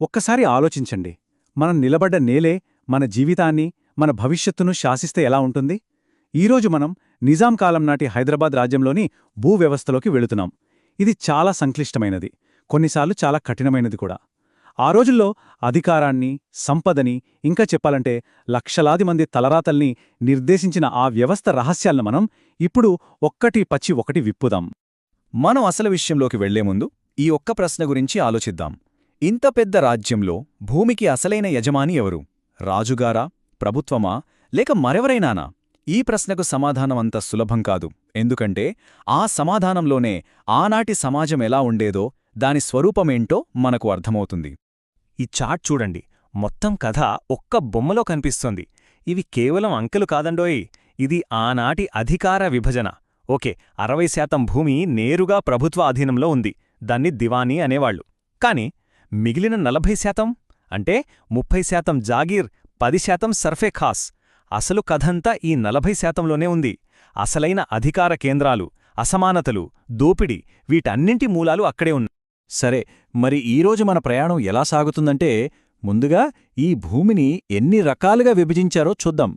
ఒక్కసారి ఆలోచించండి. మనం నిలబడ్డ నేలే మన జీవితాన్ని మన భవిష్యత్తును శాసిస్తే ఎలా ఉంటుంది? ఈరోజు మనం నిజాం కాలం నాటి హైదరాబాద్ రాజ్యంలోని భూ వ్యవస్థలోకి వెళుతున్నాం. ఇది చాలా సంక్లిష్టమైనది. కొన్నిసార్లు చాలా కఠినమైనది కూడా. ఆ రోజుల్లో అధికారాన్ని సంపదని ఇంకా చెప్పాలంటే లక్షలాది మంది తలరాతల్ని నిర్దేశించిన ఆ వ్యవస్థ రహస్యాలను మనం ఇప్పుడు ఒక్కటి పచ్చి ఒకటి విప్పుదాం. మనం అసలు విషయంలోకి వెళ్ళే ముందు ఈ ఒక్క ప్రశ్న గురించి ఆలోచిద్దాం. ఇంత పెద్ద రాజ్యంలో భూమికి అసలైన యజమాని ఎవరు? రాజుగారా? ప్రభుత్వమా? లేక మరెవరైనానా? ఈ ప్రశ్నకు సమాధానం అంత సులభం కాదు. ఎందుకంటే ఆ సమాధానంలోనే ఆనాటి సమాజం ఎలా ఉండేదో దాని స్వరూపమేంటో మనకు అర్థమవుతుంది. ఈ చాట్ చూడండి. మొత్తం కథ ఒక్క బొమ్మలో కనిపిస్తోంది. ఇవి కేవలం అంకెలు కాదండోయ్. ఇది ఆనాటి అధికార విభజన. ఓకే అరవై శాతం భూమి నేరుగా ప్రభుత్వ అధీనంలో ఉంది. దాన్ని దివానీ అనేవాళ్ళు కాని మిగిలిన నలభై శాతం అంటే ముప్పై శాతం జాగీర్ పది శాతం సర్ఫే ఖాస్. అసలు కథంతా ఈ నలభై శాతంలోనే ఉంది. అసలైన అధికార కేంద్రాలు అసమానతలు దోపిడి వీటన్నింటి మూలాలు అక్కడే ఉన్నాయి సరే మరి ఈరోజు మన ప్రయాణం ఎలా సాగుతుందంటే ముందుగా ఈ భూమిని ఎన్ని రకాలుగా విభజించారో చూద్దాం.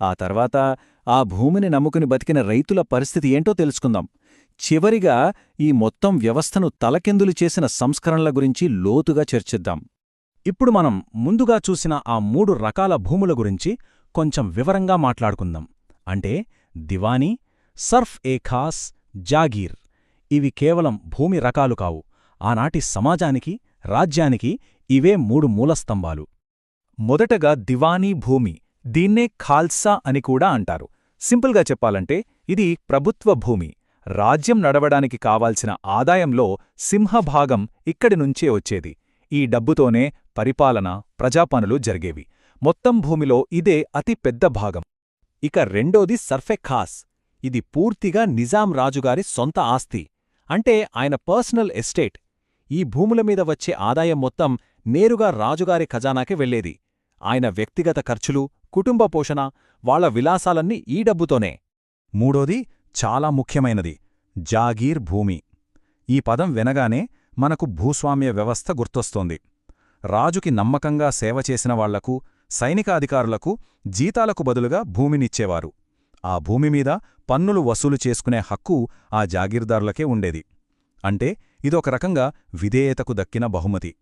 ఆ తర్వాత ఆ భూమిని నమ్ముకుని బతికిన రైతుల పరిస్థితి ఏంటో తెలుసుకుందాం. చివరిగా ఈ మొత్తం వ్యవస్థను తలకిందులు చేసిన సంస్కరణల గురించి లోతుగా చర్చిద్దాం. ఇప్పుడు మనం ముందుగా చూసిన ఆ మూడు రకాల భూముల గురించి కొంచెం వివరంగా మాట్లాడుకుందాం. అంటే దివానీ సర్ఫ్ ఏ ఖాస్ జాగీర్. ఇవి కేవలం భూమి రకాలు కావు. ఆనాటి సమాజానికి రాజ్యానికి ఇవే మూడు మూలస్తంభాలు. మొదటగా దివానీ భూమి దీన్నే ఖాల్సా అని కూడా అంటారు. సింపుల్గా చెప్పాలంటే ఇది ప్రభుత్వ భూమి. రాజ్యం నడవడానికి కావాల్సిన ఆదాయంలో సింహభాగం ఇక్కడి నుంచే వచ్చేది. ఈ డబ్బుతోనే పరిపాలన ప్రజాపనులు జరిగేవి. మొత్తం భూమిలో ఇదే అతి పెద్ద భాగం. ఇక రెండోది సర్ఫె ఖాస్ ఇది పూర్తిగా నిజాం రాజుగారి సొంత ఆస్తి. అంటే ఆయన పర్సనల్ ఎస్టేట్. ఈ భూముల మీద వచ్చే ఆదాయం మొత్తం నేరుగా రాజుగారి ఖజానాకే వెళ్ళేది ఆయన వ్యక్తిగత ఖర్చులు కుటుంబ పోషణ వాళ్ళ విలాసాలన్నీ ఈ డబ్బుతోనే. మూడోది చాలా ముఖ్యమైనది. జాగీర్ భూమి. ఈ పదం వినగానే మనకు భూస్వామ్య వ్యవస్థ గుర్తొస్తోంది. రాజుకి నమ్మకంగా సేవ చేసిన వాళ్ళకు సైనికాధికారులకు జీతాలకు బదులుగా భూమినిచ్చేవారు. ఆ భూమిమీద పన్నులు వసూలు చేసుకునే హక్కు ఆ జాగీర్దారులకే ఉండేది. అంటే ఇదొక రకంగా విధేయతకు దక్కిన బహుమతి.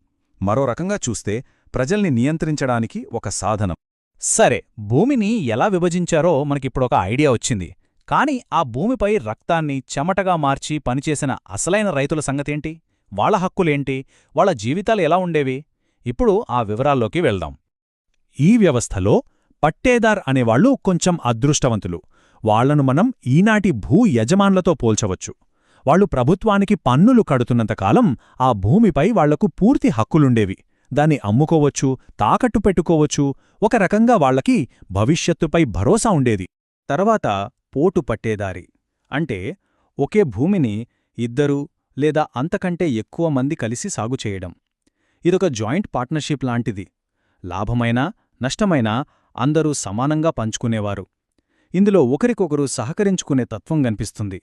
మరో రకంగా చూస్తే ప్రజల్ని నియంత్రించడానికి ఒక సాధనం. సరే భూమిని ఎలా విభజించారో మనకిప్పుడొక ఐడియా వచ్చింది. కాని ఆ భూమిపై రక్తాన్ని చెమటగా మార్చి పనిచేసిన అసలైన రైతుల సంగతేంటి? వాళ్ళ హక్కులేంటి? వాళ్ళ జీవితాలు ఎలా ఉండేవి? ఇప్పుడు ఆ వివరాల్లోకి వెళ్దాం. ఈ వ్యవస్థలో పట్టేదార్ అనేవాళ్ళు కొంచెం అదృష్టవంతులు. వాళ్ళను మనం ఈనాటి భూ యజమానులతో పోల్చవచ్చు. వాళ్ళు ప్రభుత్వానికి పన్నులు కడుతున్నంతకాలం ఆ భూమిపై వాళ్ళకు పూర్తి హక్కులుండేవి. దాన్ని అమ్ముకోవచ్చు తాకట్టు పెట్టుకోవచ్చు ఒక రకంగా వాళ్ళకి భవిష్యత్తుపై భరోసా ఉండేది. తర్వాత పోటు పట్టేదారి. అంటే ఒకే భూమిని ఇద్దరు లేదా అంతకంటే ఎక్కువ మంది కలిసి సాగు చేయడం. ఇదొక జాయింట్ పార్ట్నర్షిప్ లాంటిది. లాభమైనా నష్టమైనా అందరూ సమానంగా పంచుకునేవారు. ఇందులో ఒకరికొకరు సహకరించుకునే తత్వం కనిపిస్తుంది.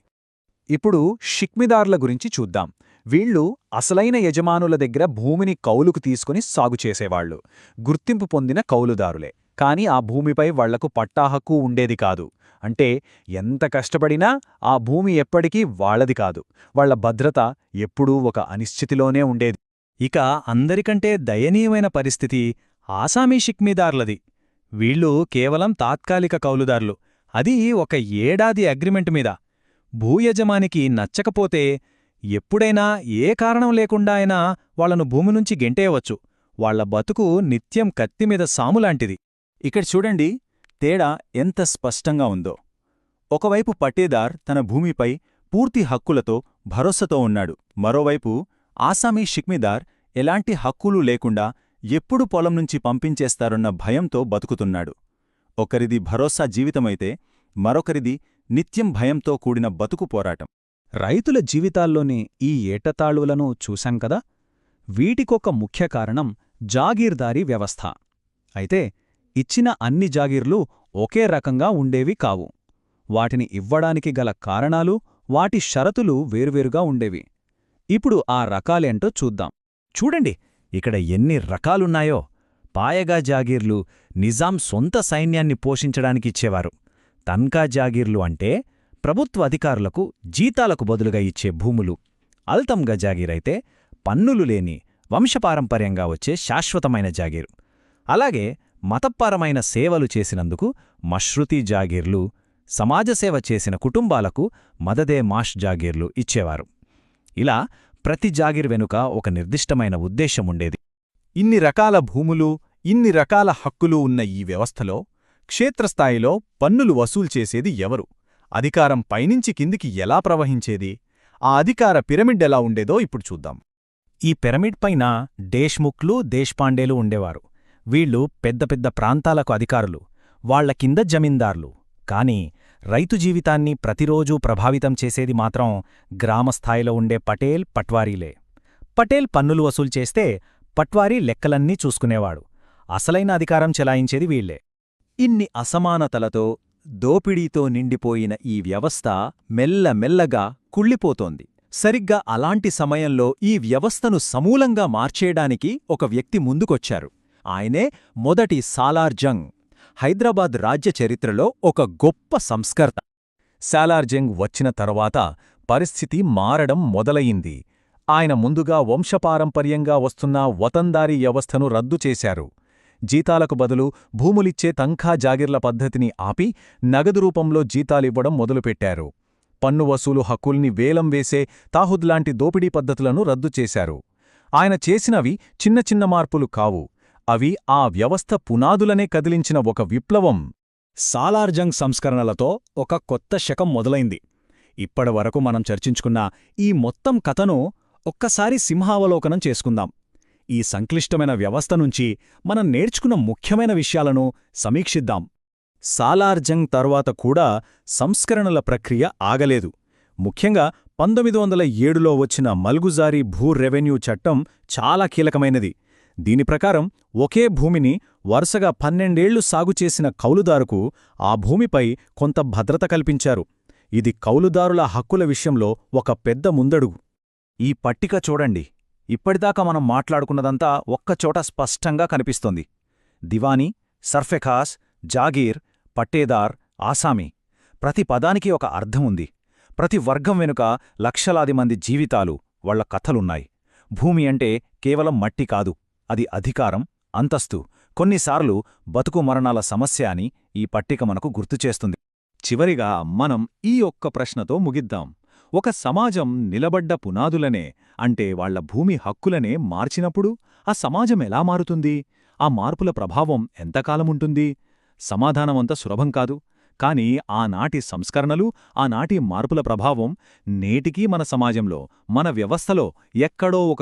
ఇప్పుడు షిక్మిదార్ల గురించి చూద్దాం. వీళ్ళు అసలైన యజమానుల దగ్గర భూమిని కౌలుకు తీసుకుని సాగు చేసేవాళ్ళు గుర్తింపు పొందిన కౌలుదారులే. కాని ఆ భూమిపై వాళ్ళకు పట్టాహక్కు ఉండేది కాదు. అంటే ఎంత కష్టపడినా ఆ భూమి ఎప్పటికీ వాళ్ళది కాదు. వాళ్ళ భద్రత ఎప్పుడూ ఒక అనిశ్చితిలోనే ఉండేది. ఇక అందరికంటే దయనీయమైన పరిస్థితి ఆసామీ షిక్మీదార్లది. వీళ్ళు కేవలం తాత్కాలిక కౌలుదార్లు. అది ఒక ఏడాది అగ్రిమెంట్ మీద. భూయజమానికి నచ్చకపోతే ఎప్పుడైనా ఏ కారణం లేకుండా అయినా వాళ్ళను భూమి నుంచి గెంటేయవచ్చు. వాళ్ళ బతుకు నిత్యం కత్తిమీద సాములాంటిది. ఇక్కడ చూడండి తేడా ఎంత స్పష్టంగా ఉందో. ఒకవైపు పట్టేదార్ తన భూమిపై పూర్తి హక్కులతో భరోసాతో ఉన్నాడు. మరోవైపు ఆసామీ షిక్మిదార్ ఎలాంటి హక్కులు లేకుండా ఎప్పుడు పొలం నుంచి పంపించేస్తారన్న భయంతో బతుకుతున్నాడు. ఒకరిది భరోసా జీవితమైతే మరొకరిది నిత్యం భయంతో కూడిన బతుకు పోరాటం. రైతుల జీవితాల్లోని ఈ ఏటతాళులను చూశాం కదా? వీటికొక ముఖ్య కారణం జాగీర్దారీ వ్యవస్థ. అయితే ఇచ్చిన అన్ని జాగీర్లు ఒకే రకంగా ఉండేవి కావు. వాటిని ఇవ్వడానికి గల కారణాలు వాటి షరతులు వేర్వేరుగా ఉండేవి. ఇప్పుడు ఆ రకాలేంటో చూద్దాం. చూడండి ఇక్కడ ఎన్ని రకాలున్నాయో. పాయగా జాగీర్లు నిజాం సొంత సైన్యాన్ని పోషించడానికి ఇచ్చేవారు. తన్కా జాగీర్లు అంటే ప్రభుత్వ అధికారులకు జీతాలకు బదులుగా ఇచ్చే భూములు. అల్తంగా జాగీరైతే పన్నులు లేని వంశపారంపర్యంగా వచ్చే శాశ్వతమైన జాగీరు. అలాగే మతపరమైన సేవలు చేసినందుకు మశ్రుతి జాగీర్లు సమాజసేవ చేసిన కుటుంబాలకు మదదే మాష్ జాగీర్లు ఇచ్చేవారు. ఇలా ప్రతి జాగీర్ వెనుక ఒక నిర్దిష్టమైన ఉద్దేశముండేది ఇన్ని రకాల భూములు ఇన్ని రకాల హక్కులు ఉన్న ఈ వ్యవస్థలో క్షేత్రస్థాయిలో పన్నులు వసూలు చేసేది ఎవరు? అధికారం పైనుంచి కిందికి ఎలా ప్రవహించేది? ఆ అధికార పిరమిడ్ ఎలా ఉండేదో ఇప్పుడు చూద్దాం. ఈ పిరమిడ్ పైన దేశ్ముఖ్లు దేశ్పాండేలు ఉండేవారు. వీళ్ళు పెద్ద పెద్ద ప్రాంతాలకు అధికారులు వాళ్ళ కింద జమీందార్లు. కాని రైతు జీవితాన్ని ప్రతిరోజూ ప్రభావితం చేసేది మాత్రం గ్రామస్థాయిలో ఉండే పటేల్ పట్వారీలే. పటేల్ పన్నులు వసూలు చేస్తే పట్వారీ లెక్కలన్నీ చూసుకునేవాడు. అసలైన అధికారం చెలాయించేది వీళ్ళే ఇన్ని అసమానతలతో దోపిడీతో నిండిపోయిన ఈ వ్యవస్థ మెల్లమెల్లగా కుళ్ళిపోతోంది. సరిగ్గా అలాంటి సమయంలో ఈ వ్యవస్థను సమూలంగా మార్చేయడానికి ఒక వ్యక్తి ముందుకొచ్చారు. ఆయనే మొదటి సాలార్ జంగ్ హైదరాబాద్ రాజ్య చరిత్రలో ఒక గొప్ప సంస్కర్త. సాలార్ జంగ్ వచ్చిన తరువాత పరిస్థితి మారడం మొదలయింది ఆయన ముందుగా వంశపారంపర్యంగా వస్తున్న వతందారీ వ్యవస్థను రద్దు చేశారు. జీతాలకు బదులు భూములిచ్చే తంఖా జాగిర్ల పద్ధతిని ఆపి నగదు రూపంలో జీతాలివ్వడం మొదలుపెట్టారు. పన్ను వసూలు హక్కుల్ని వేలం వేసే తాహుద్ లాంటి దోపిడీ పద్ధతులను రద్దు చేశారు. ఆయన చేసినవి చిన్న చిన్న మార్పులు కావు. అవి ఆ వ్యవస్థ పునాదులనే కదిలించిన ఒక విప్లవం. సాలార్జంగ్ సంస్కరణలతో ఒక కొత్త శకం మొదలైంది. ఇప్పటివరకు మనం చర్చించుకున్న ఈ మొత్తం కథను ఒక్కసారి సింహావలోకనం చేసుకుందాం. ఈ సంక్లిష్టమైన వ్యవస్థ నుంచి మనం నేర్చుకున్న ముఖ్యమైన విషయాలను సమీక్షిద్దాం. సాలార్జంగ్ తర్వాత కూడా సంస్కరణల ప్రక్రియ ఆగలేదు. ముఖ్యంగా పంతొమ్మిది వందల ఏడులో వచ్చిన మల్గుజారీ భూ రెవెన్యూ చట్టం చాలా కీలకమైనది. దీని ప్రకారం ఒకే భూమిని వరుసగా పన్నెండేళ్ళు సాగు చేసిన కౌలుదారుకు ఆ భూమిపై కొంత భద్రత కల్పించారు. ఇది కౌలుదారుల హక్కుల విషయంలో ఒక పెద్ద ముందడుగు. ఈ పట్టిక చూడండి. ఇప్పటిదాకా మనం మాట్లాడుకున్నదంతా ఒక్కచోట స్పష్టంగా కనిపిస్తోంది. దివానీ సర్ఫెఖాస్ జాగీర్ పట్టేదార్ ఆసామీ. ప్రతి పదానికి ఒక అర్థం ఉంది. ప్రతి వర్గం వెనుక లక్షలాది మంది జీవితాలు వాళ్ళ కథలున్నాయి. భూమి అంటే కేవలం మట్టి కాదు. అది అధికారం అంతస్తు. కొన్నిసార్లు బతుకు మరణాల సమస్య అని ఈ పట్టిక మనకు గుర్తుచేస్తుంది చివరిగా మనం ఈ ఒక్క ప్రశ్నతో ముగిద్దాం. ఒక సమాజం నిలబడ్డ పునాదులనే అంటే వాళ్ళ భూమి హక్కులనే మార్చినప్పుడు ఆ సమాజం ఎలా మారుతుంది? ఆ మార్పుల ప్రభావం ఎంతకాలముంటుంది సమాధానమంత సులభం కాదు. కాని ఆనాటి సంస్కరణలు ఆనాటి మార్పుల ప్రభావం నేటికీ మన సమాజంలో మన వ్యవస్థలో ఎక్కడో ఒక